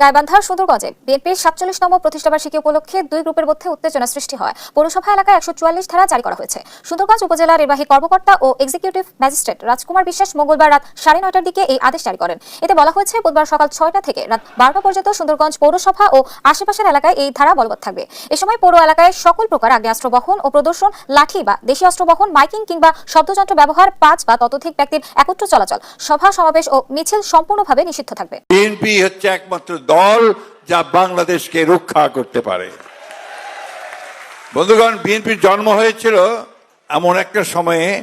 গাইবান্ধার সুদূরগঞ্জে বিএনপির সাতচল্লিশতম প্রতিষ্ঠাবার্ষিকী উপলক্ষে দুই গ্রুপের মধ্যে উত্তেজনা সৃষ্টি হয়। পৌরসভা এলাকায় একশো চুয়াল্লিশ ধারা জারি করা হয়েছে। সুন্দরগঞ্জ উপজেলা নির্বাহী কর্মকর্তা ও এক্সিকিউটিভ ম্যাজিস্ট্রেট রাজকুমার বিশ্বাস মঙ্গলবার রাত সাড়ে নয়টার দিকে এই আদেশ জারি করেন। এতে বলা হয়েছে, বুধবার সকাল ছয়টা থেকে রাত বারোটা পর্যন্ত সুন্দরগঞ্জ পৌরসভা ও আশেপাশের এলাকায় এই ধারা বলবৎ থাকবে। এ সময় পৌর এলাকায় সকল প্রকার আগ্নেয়াস্ত্র বহন ও প্রদর্শন, লাঠি বা দেশীয় অস্ত্র বহন, মাইকিং কিংবা শব্দযন্ত্র ব্যবহার, পাঁচ বা ততোধিক ব্যক্তির একত্র চলাচল, সভা, সমাবেশ ও মিছিল সম্পূর্ণভাবে নিষিদ্ধ থাকবে। বিএনপি হচ্ছে একমাত্র দল যা বাংলাদেশকে রক্ষা করতে পারে। বন্ধুগণ, বিএনপির জন্ম হয়েছিল এমন একটা সময়ে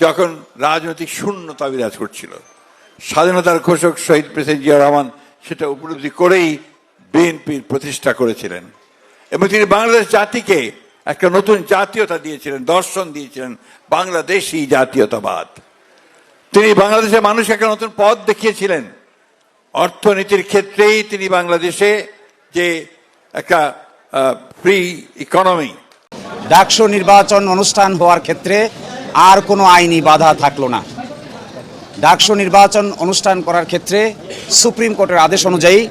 যখন রাজনৈতিক শূন্যতা বিরাজ করছিল। স্বাধীনতার ঘোষক শহীদ প্রেসিডেন্ট জিয়া রহমান সেটা উপলব্ধি করেই বিএনপির প্রতিষ্ঠা করেছিলেন। এবং তিনি বাংলাদেশ জাতিকে একটা নতুন জাতীয়তা দিয়েছিলেন, দর্শন দিয়েছিলেন বাংলাদেশি জাতীয়তাবাদ। তিনি বাংলাদেশের মানুষকে একটা নতুন পথ দেখিয়েছিলেন। অর্থনীতির ক্ষেত্রেই তিনি বাংলাদেশে যে একটা ফ্রি ইকোনমি ডাকসু নির্বাচন অনুষ্ঠান হওয়ার ক্ষেত্রে আর কোনো আইনি বাধা থাকল না। ডাকসু নির্বাচন অনুষ্ঠান করার ক্ষেত্রে সুপ্রিম কোর্টের আদেশ অনুযায়ী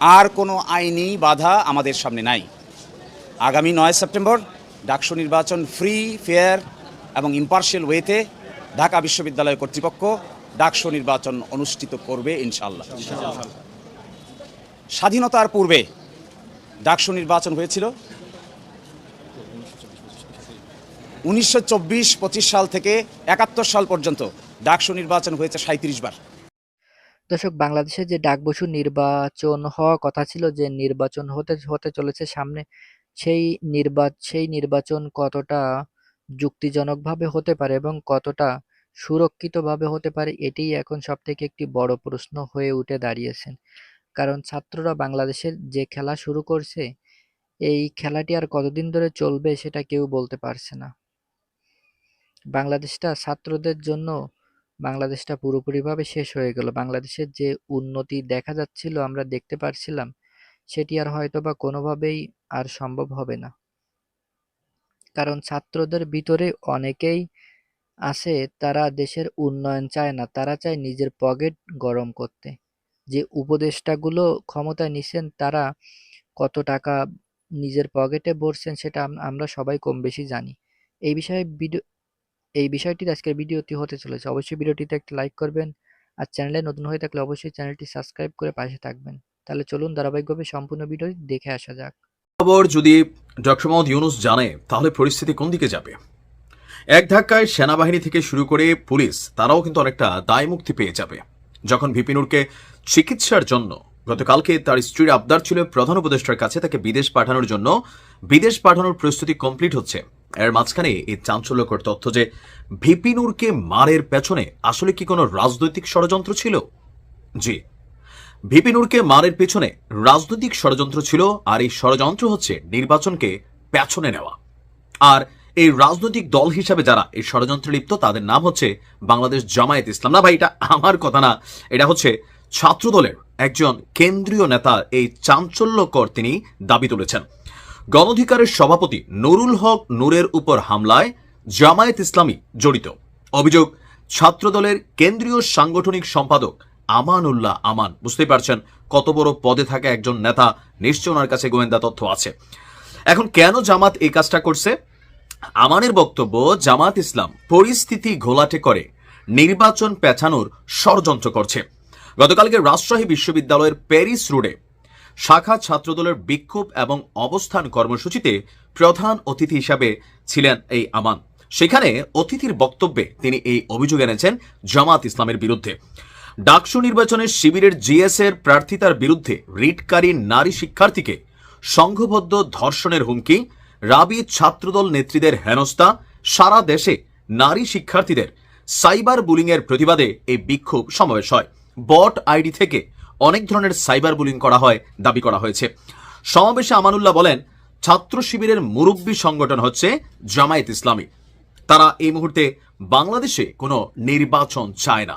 আর কোনো আইনি বাধা আমাদের সামনে নাই। আগামী নয় সেপ্টেম্বর ডাকসু নির্বাচন ফ্রি ফেয়ার এবং ইম্পার্শিয়াল ওয়েতে ঢাকা বিশ্ববিদ্যালয় কর্তৃপক্ষ ডাকসু নির্বাচন অনুষ্ঠিত করবে ইনশাল্লাহ স্বাধীনতার পূর্বে ডাকসু নির্বাচন হয়েছিল। উনিশশো চব্বিশ পঁচিশ সাল থেকে একাত্তর সাল পর্যন্ত ডাকসু নির্বাচন হয়েছে সাঁত্রিশ বার। দর্শক, বাংলাদেশে যে ডাকবসু নির্বাচন হওয়া কথা ছিল, যে নির্বাচন হতে হতে চলেছে সামনে, সেই নির্বাচ সেই নির্বাচন কতটা যুক্তিজনকভাবে হতে পারে এবং কতটা সুরক্ষিতভাবে হতে পারে, এটিই এখন সবথেকে একটি বড় প্রশ্ন হয়ে উঠে দাঁড়িয়েছেন। কারণ ছাত্ররা বাংলাদেশের যে খেলা শুরু করছে, এই খেলাটি আর কতদিন ধরে চলবে সেটা কেউ বলতে পারছে না। বাংলাদেশটা ছাত্রদের জন্য, বাংলাদেশটা পুরোপুরিভাবে শেষ হয়ে গেল। বাংলাদেশের যে উন্নতি দেখা যাচ্ছিল, আমরা দেখতে পারছিলাম, সেটি আর হয়তো বা কোনোভাবেই আর সম্ভব হবে না। কারণ ছাত্রদের ভিতরে অনেকেই আছে তারা দেশের উন্নয়ন চায় না। তারা চায় নিজের পকেট গরম করতে। যে উপদেষ্টাগুলো ক্ষমতায় নিছেন, তারা কত টাকা নিজের পকেটে ভরছেন সেটা আমরা সবাই কম বেশি জানি। এই বিষয়ে ভিডিও, এই বিষয়টির আজকের ভিডিওটি হতে চলেছে। অবশ্যই ভিডিওটিতে একটা লাইক করবেন আর চ্যানেলে নতুন হয়ে থাকলে অবশ্যই চ্যানেলটি সাবস্ক্রাইব করে পাশে থাকবেন। তাহলে চলুন ধারাবাহিকভাবে সম্পূর্ণ ভিডিওটি দেখে আসা যাক। খবর যদি ডক্টর মোহাম্মদ ইউনুস জানে, তাহলে পরিস্থিতি কোন দিকে যাবে? এক ধাক্কায় সেনাবাহিনী থেকে শুরু করে পুলিশ, তারাও কিন্তু অনেকটা দায় মুক্তি পেয়ে যাবে। যখন ভিপিনুরকে চিকিৎসার জন্য গতকালকে তার স্ত্রীর আবদার ছিল, প্রধান উপদেষ্টার কাছে তাকে বিদেশ পাঠানোর জন্য বিদেশ পাঠানোর প্রস্তুতি কমপ্লিট হচ্ছে। এর মাঝখানে এই চাঞ্চল্যকর তথ্য যে ভিপিনুরকে মারের পেছনে আসলে কি কোনো রাজনৈতিক ষড়যন্ত্র ছিল? জি, ভিপিনুরকে মারের পেছনে রাজনৈতিক ষড়যন্ত্র ছিল আর এই ষড়যন্ত্র হচ্ছে নির্বাচনকে পেছনে নেওয়া। আর এই রাজনৈতিক দল হিসাবে যারা এই ষড়যন্ত্রে লিপ্ত, তাদের নাম হচ্ছে বাংলাদেশ জামায়াত ইসলাম। না ভাই, এটা আমার কথা না। এটা হচ্ছে ছাত্রদলের একজন কেন্দ্রীয় নেতা এই চাঞ্চল্যকর তিনি দাবি তুলেছেন। গণধিকারের সভাপতি নুরুল হক নূরের উপর হামলায় জামায়াত ইসলামী জড়িত। অভিযোগ, ছাত্রদলের কেন্দ্রীয় সাংগঠনিক সম্পাদক আমানুল্লাহ আমান। বুঝতেই পারছেন কত বড় পদে থাকা একজন নেতা, নিশ্চয় ওনার কাছে গোয়েন্দা তথ্য আছে। এখন কেন জামাত এই কাজটা করছে? আমানের বক্তব্য জামাত ইসলাম পরিস্থিতি ঘোলাটে করে, নির্বাচন পেছানোর ষড়যন্ত্র করছে। গতকালকে রাজশাহী বিশ্ববিদ্যালয়ের প্যারিস রোডে শাখা ছাত্রদলের বিক্ষোভ এবং অবস্থান কর্মসূচিতে প্রধান অতিথি হিসাবে ছিলেন এই আমান। সেখানে অতিথির বক্তব্যে তিনি এই অভিযোগ এনেছেন জামাত ইসলামের বিরুদ্ধে। ডাকসু নির্বাচনের শিবিরের জিএস এর প্রার্থিতার বিরুদ্ধে রিটকারী নারী শিক্ষার্থীকে সংঘবদ্ধ ধর্ষণের হুমকি রাবি ছাত্রদল নেত্রীদের হেনস্থা, সারা দেশে নারী শিক্ষার্থীদের সাইবার বুলিং এর প্রতিবাদে এই বিক্ষোভ সমাবেশ হয়। বট আইডি থেকে অনেক ধরনের সাইবার বুলিং করা হয়, দাবি করা হয়েছে। সমাবেশে আমানুল্লাহ বলেন, ছাত্র শিবিরের মুরব্বী সংগঠন হচ্ছে জামায়াত ইসলামী। তারা এই মুহূর্তে বাংলাদেশে কোনো নির্বাচন চায় না।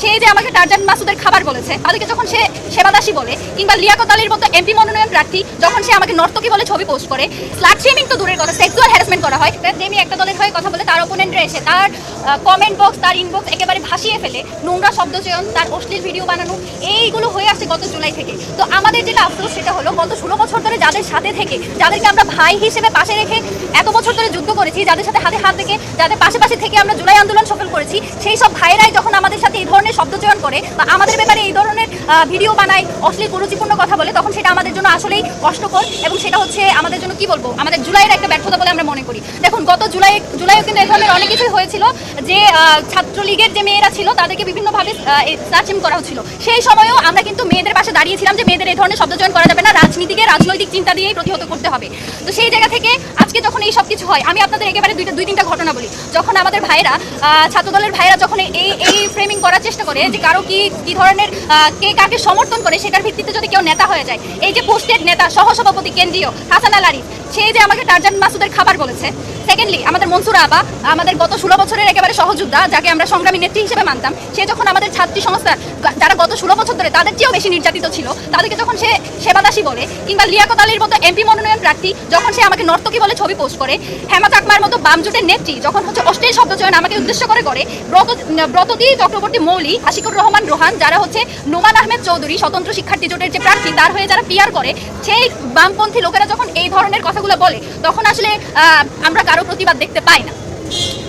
সে যে আমাকে টারজান মাসুদের খাবার বলেছে, তাদেরকে যখন সে সেবাদাসী বলে, কিংবা লিয়াকত আলীর মতো এমপি মনোনয়ন প্রার্থী যখন সে আমাকে নর্তকী বলে ছবি পোস্ট করে স্লাট শেমিং তো দূরের কথা সেক্সুয়াল হ্যারাসমেন্ট করা হয় যেমি একটা দলের হয়ে কথা বলে তার ওপোনেন্টরা এসে তার কমেন্ট বক্স তার ইনবক্স একেবারে ভাসিয়ে ফেলে, নোংরা শব্দ চয়ন, তার অশ্লীল ভিডিও বানানো, এইগুলো হয়ে আসছে গত জুলাই থেকে। তো আমাদের যেটা আফসোস সেটা হলো, গত ষোলো বছর ধরে যাদের সাথে থেকে, যাদেরকে আমরা ভাই হিসেবে পাশে রেখে এত বছর ধরে যুদ্ধ করেছি, যাদের সাথে হাতে হাত থেকে যাদের পাশে পাশে থেকে আমরা জুলাই আন্দোলন সফল করেছি, সেই সব ভাইরাই যখন আমাদের সাথে এই ধরনের শব্দচয়ন করে বা আমাদের ব্যাপারে এই ধরনের ভিডিও বানায় অশ্লীল, কুরুচিপূর্ণ কথা বলে, তখন সেটা আমাদের জন্য আসলেই কষ্টকর এবং সেটা হচ্ছে আমাদের জন্য কি বলব? আমাদের জুলাইয়ের একটা ব্যর্থতা বলে আমরা মনে করি। দেখুন, গত জুলাই, জুলাইও কিন্তু এই ধরনের অনেক কিছুই হয়েছিল যে ছাত্রলীগের যে মেয়েরা ছিল, তাদেরকে বিভিন্নভাবে সার্চিং করা হচ্ছিল। সেই সময়েও আমরা কিন্তু মেয়েদের পাশে দাঁড়িয়েছিলাম যে মেয়েদের এই ধরনের শব্দচয়ন করা যাবে না, রাজনীতিকে রাজনৈতিক চিন্তা দিয়েই প্রতিহত করতে হবে। তো সেই জায়গা থেকে আজকে যখন এই সব কিছু হয়, আমি আপনাদের একেবারে দুইটা, দুই তিনটা ঘটনা বলি। যখন আমাদের ভাইরা ছাত্রদলের ভাইরা যখন এই এই ফ্রেমিং করার চেষ্টা করে যে কারও কি কি ধরনের কে কাকে সমর্থন করে সেটার ভিত্তিতে যদি কেউ নেতা হয়ে যায়। এই যে পোস্টেড নেতা, সহসভাপতি কেন্দ্রীয়, হাসান আল আরিফ, সে যে আমাকে টারজান মাসুদের খাবার বলেছে। সেকেন্ডলি আমাদের মনসুর আবা, আমাদের গত ষোলো বছরের একেবারে সহযোদ্ধা, যাকে আমরা সংগ্রামী নেত্রী হিসেবে মানতাম, সে যখন আমাদের ছাত্রী সংস্থার যারা গত ষোলো বছর ধরে তাদের চেয়েও বেশি নির্যাতিত ছিল, তাদেরকে যখন সে সেবাদাসী বলে, কিংবা লিয়াকত আলীর মতো এমপি মনোনয়ন প্রার্থী, যখন সে আমাকে নর্তকী বলে ছবি পোস্ট করে, হেমা চাকমার মতো বামজোটের নেত্রী, যখন হচ্ছে অশ্লীল শব্দচয়ন আমাকে উদ্দেশ্য করে করে ব্রত, ব্রততী চক্রবর্তী মৌলি আশিকুর রহমান রোহান, যারা হচ্ছে নোমান আহমেদ চৌধুরী, স্বতন্ত্র শিক্ষার্থী জোটের যে প্রার্থী, তার হয়ে যারা পিয়ার করে, সেই বামপন্থী লোকেরা যখন এই ধরনের কথাগুলো বলে, তখন আসলে আমরা কারও প্রতিবাদ দেখতে পাই না।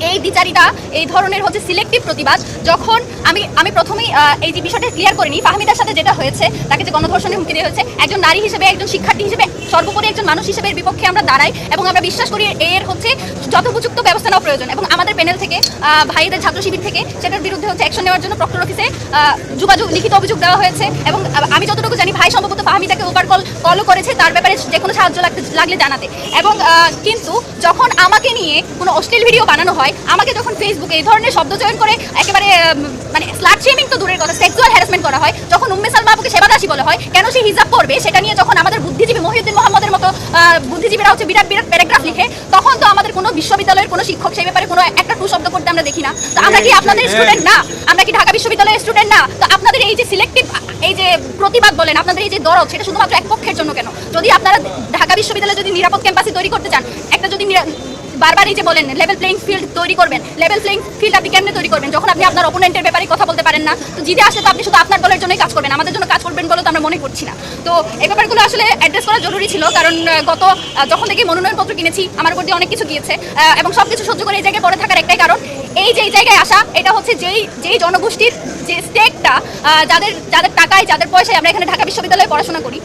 এই দ্বিচারিতা এই ধরনের হচ্ছে সিলেক্টিভ প্রতিবাদ, যখন আমি আমি প্রথমেই এই যে বিষয়টা ক্লিয়ার করিনি, ফাহমিদার সাথে যেটা হয়েছে, তাকে যে গণধর্ষণের হুমকি দেওয়া হয়েছে, একজন নারী হিসেবে, একজন শিক্ষার্থী হিসেবে, সর্বোপরি একজন মানুষ হিসেবে এর বিপক্ষে আমরা দাঁড়াই এবং আমরা বিশ্বাস করি এর হচ্ছে যথোপযুক্ত ব্যবস্থা নেওয়া প্রয়োজন এবং আমাদের প্যানেল থেকে ভাইদের ছাত্র শিবির থেকে সেটার বিরুদ্ধে হচ্ছে অ্যাকশন নেওয়ার জন্য প্রক্টর অফিসে যোগাযোগ, লিখিত অভিযোগ দেওয়া হয়েছে এবং আমি যতটুকু জানি, ভাই সম্ভবত ফাহমিদাকে ওভার কল কলও করেছে, তার ব্যাপারে যে কোনো সাহায্য লাগতে, লাগলে জানাতে। এবং কিন্তু যখন আমাকে নিয়ে কোনো অশ্লীল ভিডিও বানানো হয় আমাকে যখন ফেসবুকে এই ধরনের শব্দচয়ন করে একেবারে মানে স্লাট শেমিং তো দূরের কথা সেক্সুয়াল হ্যারাসমেন্ট করা হয় যখন উম্মে সালমা আপুকে সেবাদাসী বলা হয় কেন সে হিজাব করবে সেটা নিয়ে যখন আমাদের বুদ্ধিজীবী মহিউদ্দিন মোহাম্মদের মতো বুদ্ধিজীবীরা হচ্ছে বিরাট বিরাট প্যারাগ্রাফ লিখে তখন তো আমাদের কোনো বিশ্ববিদ্যালয়ের কোনো শিক্ষক সেই ব্যাপারে কোনো একটা টু শব্দ করতে আমরা দেখি না। তো আমরা কি আপনাদের স্টুডেন্ট না? আমরা কি ঢাকা বিশ্ববিদ্যালয়ের স্টুডেন্ট না? তো আপনাদের এই যে সিলেক্টিভ এই যে প্রতিবাদ বলেন আপনাদের এই যে দরদ সেটা শুধুমাত্র এক পক্ষের জন্য কেন? যদি আপনারা ঢাকা বিশ্ববিদ্যালয়ে যদি নিরাপদ ক্যাম্পাসে তৈরি করতে চান একটা যদি বারবার এই যে বলেন লেভেল প্লেইং ফিল্ড তৈরি করবেন। লেভেল প্লেইং ফিল্ড আপনি কেমনে তৈরি করবেন? যখন আপনি আপনার অপোনেন্টের ব্যাপারে কথা বলতে পারেন না, তো জিতে আসলে তো আপনি শুধু আপনার দলের জন্যই কাজ করবেন, আমাদের জন্য কাজ করবেন বলে তো আমরা মনে করছি না। তো এই ব্যাপারগুলো আসলে অ্যাড্রেস করা জরুরি ছিল, কারণ গত যখন থেকে মনোনয়নপত্র কিনেছি, আমার উপর দিয়ে অনেক কিছু গিয়েছে এবং সব কিছু সহ্য করে এই জায়গায় পড়ে থাকার একটাই কারণ এই যে জায়গায় আসা, এটা হচ্ছে যেই যেই জনগোষ্ঠীর যে স্টেকটা যাদের যাদের টাকায়, যাদের পয়সায় আমরা এখানে ঢাকা বিশ্ববিদ্যালয়ে পড়াশোনা করি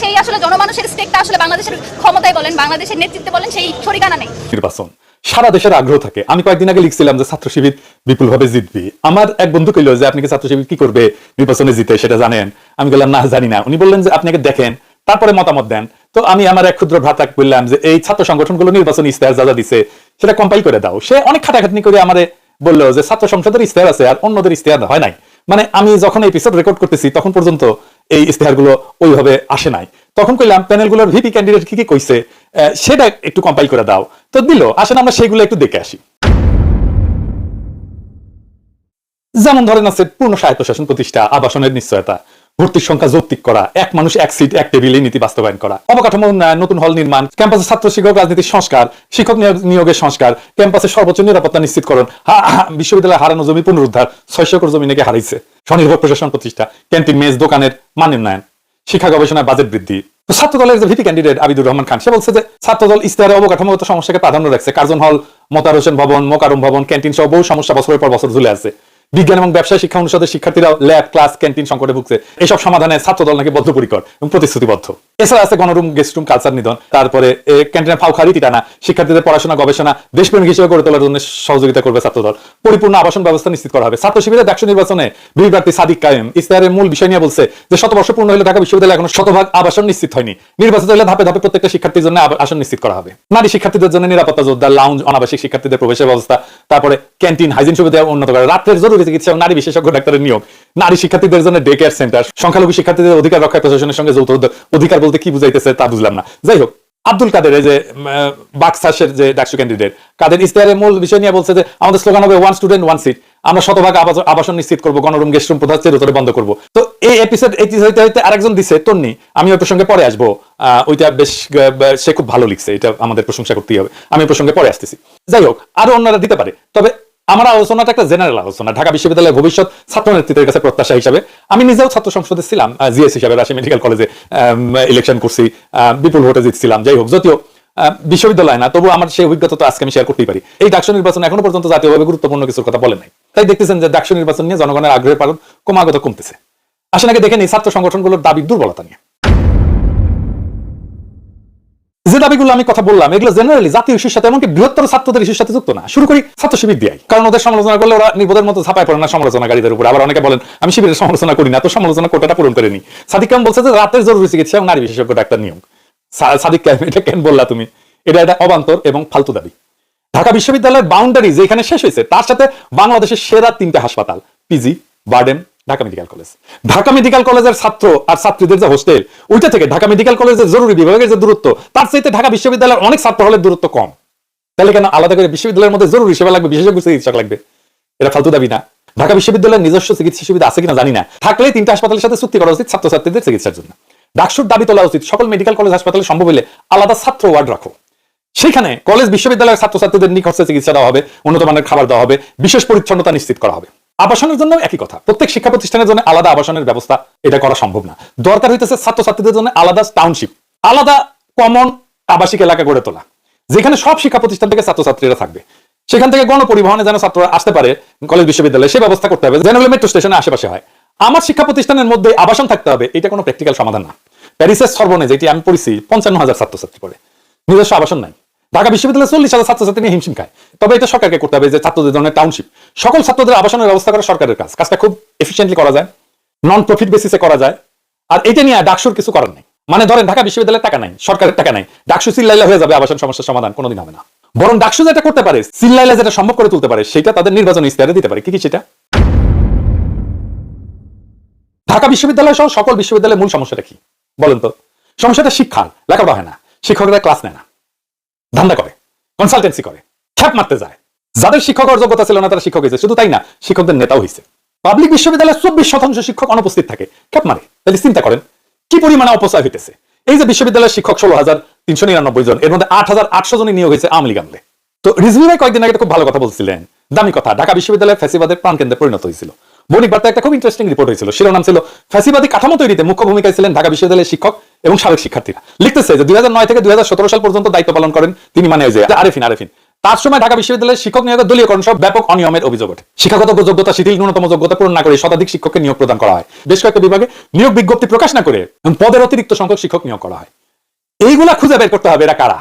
সেই আসলে জনমানুষের স্টেকটা আসলে বাংলাদেশের ক্ষমতায় বলেন, বাংলাদেশের নেতৃত্বে বলেন, সেই শরিকানা নেই। নির্বাচন। সারা দেশের আগ্রহ থাকে। আমি কয়েকদিন আগে লিখছিলাম যে ছাত্র শিবির বিপুলভাবে জিতবি। আমার এক বন্ধু কইল যে, আপনি কি ছাত্র শিবির কি করবে নির্বাচনে জিতে? সেটা জানেন। আমি বললাম, না, জানি না। উনি বললেন যে, আপনি আগে দেখেন, তারপরে মতামত দেন। তো আমি আমার এক ক্ষুদ্র ভ্রাতাকে বললাম যে, এই ছাত্র সংগঠনগুলো নির্বাচনী ইস্তেহার যা দিছে সেটা কম্পাইল করে দাও। সে অনেক খাটাখাটনি করে আমারে বলল যে, ছাত্র সংসদের ইস্তেহার আছে আর অন্যদের ইস্তেহার হয় নাই। মানে আমি যখন এপিসোড রেকর্ড করতেছি, তখন পর্যন্ত এই ইস্তেহারগুলো ওইভাবে আসে নাই। তখন কইলাম, প্যানেলগুলোর ভিপি ক্যান্ডিডেট কি কি কইছে? সেটা একটু কম্পাইল করে দাও। তো দিল, আসেন আমরা সেগুলো একটু দেখে আসি। যেমন ধরেন আছে পূর্ণ স্বায়ত্তশাসন প্রতিষ্ঠা, আবাসনের নিশ্চয়তা। ভর্তির সংখ্যা যৌক্তিক করা, এক মানুষ এক সিট এক টেবিলে নীতি বাস্তবায়ন করা। অবকাঠামো উন্নয়ন নতুন হল নির্মাণ ক্যাম্পাসে ছাত্র, শিক্ষক, রাজনীতির সংস্কার, শিক্ষক নিয়োগের সংস্কার ক্যাম্পাসে সর্বোচ্চ নিরাপত্তা নিশ্চিতকরণ। বিশ্ববিদ্যালয়ে হারানো জমি পুনরুদ্ধার, ছয়শো একর জমি নাকি হারাইছে। স্বনির্ভর প্রশাসন প্রতিষ্ঠা ক্যান্টিন মেজ, দোকানের মান উন্নয়ন শিক্ষা গবেষণায় বাজেট বৃদ্ধি। ছাত্র দলের যে ভিপি ক্যান্ডিডেট আবিদুর রহমান খান, সে বলছে যে ছাত্র দল ইস্তাহারে অবকাঠামোগত সমস্যাকে প্রাধান্য রাখছে। কার্জন হল, মোতার হোসেন ভবন মোকারম ভবন ক্যান্টিন সহ বহু সমস্যা বছরের পর বছর ঝুলে আছে। বিজ্ঞান এবং ব্যবসায় শিক্ষা অনুষদের শিক্ষার্থীরাও ল্যাব, ক্লাস, ক্যান্টিন সংকটে ভুগছে। এসব সমাধানে ছাত্র দল নাকি বদ্ধপরিকর এবং প্রতিশ্রুতিবদ্ধ। এছাড়া আছে গণরুম, গেস্ট রুম, কালচার নিধন। তারপরে ক্যান্টিনের ফাউখারি টানা শিক্ষার্থীদের পড়াশোনা, গবেষণা, দেশপ্রেমিক হিসেবে গড়ে তোলার জন্য সহযোগিতা করবে ছাত্র দল পরিপূর্ণ আবাসন ব্যবস্থা নিশ্চিত করা হবে। ছাত্র শিবিরের ডাকসু নির্বাচনে বিল প্রার্থী সাদিক কায়েম। ইস্তাহারের মূল বিষয় নিয়ে বলছে যে শত বর্ষ পূর্ণ হলে ঢাকা বিশ্ববিদ্যালয়ে এখনও শতভাগ আবাসন নিশ্চিত হয়নি। নির্বাচিত হলে ধাপে ধাপে প্রত্যেকটা শিক্ষার্থীর জন্য আসন নিশ্চিত করা হবে। নারী শিক্ষার্থীদের জন্য নিরাপত্তা যোদ্ধা লাউঞ্জ অনাবাসিক শিক্ষার্থীদের প্রবেশের ব্যবস্থা। তারপরে ক্যান্টিন হাইজিন সুবিধা উন্নত করা। রাত্রের জরুরি চিকিৎসা এবং নারী বিশেষজ্ঞ ডাক্তারের নিয়োগ। নারী শিক্ষার্থীদের জন্য ডে কেয়ার সেন্টার সংখ্যালঘু শিক্ষার্থীদের অধিকার রক্ষা প্রশাসনের সঙ্গে যৌথ। অধিকার বলতে কি বুঝাইতেছে তা বুঝলাম না। যাই হোক, আব্দুল কাদের যে বাকসাসের যে ডাকসু ক্যান্ডিডেট কাদের ইস্তাহারের মূল বিষয় নিয়ে বলছে যে, আমাদের স্লোগান হবে ওয়ান স্টুডেন্ট ওয়ান সিট আমরা শতভাগ আবাসন নিশ্চিত করব, গণরুম গেস্ট রুম প্রধান চিরতরে বন্ধ করব। তো এই এপিসোড এই হইতে হইতে আরেকজন দিছে, তন্নি। আমি ওই প্রসঙ্গে পরে আসব। ওইটা বেশ সে খুব ভালো লিখছে, এটা আমাদের প্রশংসা করতেই হবে। আমি প্রসঙ্গে পরে আসতেছি। যাই হোক, আরও অন্যরা দিতে পারে। তবে আমার আলোচনাটা একটা জেনারেল আলোচনা। ঢাকা বিশ্ববিদ্যালয়ের ভবিষ্যৎ ছাত্র নেতৃত্বের কাছে প্রত্যাশা হিসাবে। আমি নিজেও ছাত্র সংসদে ছিলাম জিএস হিসাবে, রাজশাহী মেডিকেল কলেজে ইলেকশন করছি বিপুল ভোটে জিতছিলাম, যাই হোক, যদিও বিশ্ববিদ্যালয় না তবু আমার সেই অভিজ্ঞতা তো আজকে আমি শেয়ার করতেই পারি। এই ডাকসু নির্বাচন এখনও পর্যন্ত জাতীয়ভাবে গুরুত্বপূর্ণ কিছুর কথা বলে নাই। তাই দেখতেছেন যে ডাকসু নির্বাচন নিয়ে জনগণের আগ্রহের পালন ক্রমাগত কমতেছে। আসেন আগে দেখে নিই ছাত্র সংগঠনগুলোর দাবি দুর্বলতা নিয়ে। যে দাবিগুলো আমি কথা বললাম, এগুলো জেনারেলি জাতীয় ইস্যুর সাথে এমনকি বৃহত্তর ছাত্রদের ইস্যুর সাথে যুক্ত না। শুরু করি ছাত্র শিবির দিয়াই। কারণ ওদের সমালোচনা করলে ওরা নির্বোধের মতো ছাপায় পড়ে না সমালোচনাকারীদের উপর। আবার অনেকে বলেন, আমি শিবিরের সমালোচনা করি না, তো সমালোচনা কোটাটা পূরণ করেনি। সাদিক কাম বলছে যে রাতের জরুরি চিকিৎসা এবং নারী বিশেষজ্ঞ ডাক্তার নিয়োগ। সাদিক কাম এটা কেন বললা তুমি? এটা একটা অবান্তর এবং ফালতু দাবি। ঢাকা বিশ্ববিদ্যালয়ের বাউন্ডারি যেখানে শেষ হয়েছে, তার সাথে বাংলাদেশের সেরা তিনটে হাসপাতাল, PG BIRDEM Dhaka medical college. Dhaka medical কলেজের ছাত্র আর ছাত্রীদের যে হোস্টেল, ওইটা থেকে ঢাকা মেডিকেল কলেজের জরুরি বিভাগের যে দূরত্ব, তার চাইতে ঢাকা বিশ্ববিদ্যালয়ের অনেক ছাত্র হলের দূরত্ব কম। তাহলে কেন আলাদা করে বিশ্ববিদ্যালয়ের মধ্যে জরুরি সেবা লাগবে, বিশেষজ্ঞ চিকিৎসক লাগবে? এটা ফালতু দাবি না। ঢাকা বিশ্ববিদ্যালয়ের নিজস্ব চিকিৎসা সুবিধা আছে কিনা জানি না। থাকলে তিনটা হাসপাতালের সাথে চুক্তি করা উচিত ছাত্রছাত্রীদের চিকিৎসার জন্য। ডাকসুর দাবি তোলা উচিত, সকল মেডিকেল কলেজ হাসপাতালে সম্ভব হলে আলাদা ছাত্র ওয়ার্ড রাখো। সেখানে কলেজ বিশ্ববিদ্যালয়ের ছাত্রছাত্রীদের নিখরচে চিকিৎসা দেওয়া হবে উন্নত মানের খাবার দেওয়া হবে, বিশেষ পরিচ্ছন্নতা নিশ্চিত করা হবে। আবাসনের জন্য একই কথা। প্রত্যেক শিক্ষা প্রতিষ্ঠানের জন্য আলাদা আবাসনের ব্যবস্থা এটা করা সম্ভব না। দরকার হইতেছে ছাত্রছাত্রীদের জন্য আলাদা টাউনশিপ আলাদা কমন আবাসিক এলাকা গড়ে তোলা, যেখানে সব শিক্ষা প্রতিষ্ঠান থেকে ছাত্রছাত্রীরা থাকবে। সেখান থেকে গণপরিবহনে যেন ছাত্ররা আসতে পারে কলেজ বিশ্ববিদ্যালয়ে সে ব্যবস্থা করতে হবে, যেন মেট্রো স্টেশনের আশেপাশে হয়। আমার শিক্ষা প্রতিষ্ঠানের মধ্যে আবাসন থাকতে হবে, এটা কোনো প্র্যাকটিক্যাল সমাধান না। প্যারিসের সর্বনে যেটি আমি পড়েছি, পঞ্চান্ন হাজার ছাত্রছাত্রী পড়ে। নিজস্ব আবাসন নাই। ঢাকা বিশ্ববিদ্যালয়ে চল্লিশ হাজার ছাত্রছাত্রী নিয়ে হিমশিম খায়। তবে এটা সরকারকে করতে হবে যে ছাত্রদের জন্য টাউনশিপ সকল ছাত্রদের আবাসনের ব্যবস্থা করা সরকারের কাজ। কাজটা খুব এফিসিয়েন্টলি করা যায়। নন প্রফিট বেসিসে করা যায়। আর এটা নিয়ে ডাকসুর কিছু করার নেই। মানে ধরেন, ঢাকা বিশ্ববিদ্যালয়ের টাকা নাই, সরকারের টাকা নাই। ডাকসু চিল্লাইলে হয়ে যাবে, আবাসন সমস্যার সমাধান কোনোদিন হবে না। বরং ডাকসু যেটা করতে পারে চিল্লাইলে যেটা সম্ভব করে তুলতে পারে, সেটা তাদের নির্বাচন ইস্তাহারে দিতে পারে। কি কি সেটা? ঢাকা বিশ্ববিদ্যালয় সহ সকল বিশ্ববিদ্যালয়ের মূল সমস্যাটা কি? বলেন তো। সমস্যাটা শিক্ষা লেখাপড়া হয় না। শিক্ষকরা ক্লাস নেয় না। ধান্দা করে কনসালটেন্সি করে, খ্যাপ মারতে যায়। যাদের শিক্ষক যোগ্যতা ছিল না, তারা শিক্ষক হয়েছে। শুধু তাই না, শিক্ষকদের নেতাও হয়েছে। পাবলিক বিশ্ববিদ্যালয়ে চব্বিশ শতাংশ শিক্ষক অনুপস্থিত থাকে। খ্যাপ মারে। তাহলে চিন্তা করেন, কি পরিমাণে অপচয় হইতেছে? এই যে বিশ্ববিদ্যালয়ের শিক্ষক ষোলো হাজার তিনশো নিরানব্বই জন, এর মধ্যে আট হাজার আটশো জনই নিয়োগ হয়েছে আওয়ামী লীগ আমলে। তো রিজভি ভাই কয়েকদিন আগে খুব ভালো কথা বলছিলেন। দামি কথা, ঢাকা বিশ্ববিদ্যালয় ফ্যাসিবাদের প্রাণকেন্দ্রে পরিণত হয়েছিল। বণিক বার্তা একটা খুব ইন্টারেস্টিং রিপোর্ট হয়েছিল। শিরোনাম ছিল, ফ্যাসিবাদী কাঠামো তৈরিতে মুখ্য ভূমিকায় ছিলেন ঢাকা বিশ্ববিদ্যালয়ের শিক্ষক এবং সাবেক শিক্ষার্থীরা। লিখতেছে যে দুই হাজার নয় থেকে দুই হাজার সতেরো সাল পর্যন্ত দায়িত্ব পালন করেন, তিনি মানে যে আরেফিন আরেফিন। তার সময় ঢাকা বিশ্ববিদ্যালয়ের শিক্ষক নিয়োগের দলীয়করণ সহ ব্যাপক অনিয়মের অভিযোগ ওঠে। শিক্ষাগত যোগ্যতা, শিথিল, ন্যূনতম যোগ্যতা পূরণ না করে শতাধিক শিক্ষককে নিয়োগ প্রদান করা হয়। বেশ কয়েকটা বিভাগে নিয়োগ বিজ্ঞপ্তি প্রকাশ না করে পদের অতিরিক্ত সংখ্যক শিক্ষক নিয়োগ করা হয়। এইগুলা খুঁজে বের করতে হবে এরা কারা?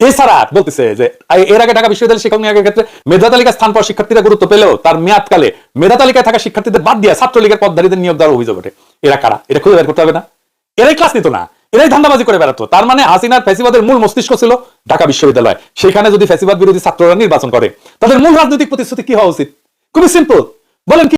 এছাড়া বলতেছে যে এর আগে ঢাকা বিশ্ববিদ্যালয়ের শিক্ষক নিয়োগের ক্ষেত্রে মেধা তালিকা স্থান পাওয়া শিক্ষার্থীরা গুরুত্ব পেলেও তার মেয়াদকালে মেধা তালিকায় থাকা শিক্ষার্থীদের বাদ দিয়ে ছাত্রলীগের পদধারীদের নিয়োগ দেওয়ার অভিযোগ ওঠে। এরা কারা? এটা খুঁজে বের করতে হবে না। এরাই ক্লাস নিত না, এরাই ধান্দাবাজি করে বেড়াতো। তার মানে হাসিনার ফেসিবাদের মূল মস্তিষ্ক ছিল ঢাকা বিশ্ববিদ্যালয়। সেখানে যদি ফেসিবাদ বিরোধী ছাত্ররা নির্বাচন করে, তাদের মূল রাজনৈতিক প্রতিশ্রুতি কি হওয়া উচিত? খুবই সিম্পল বলেন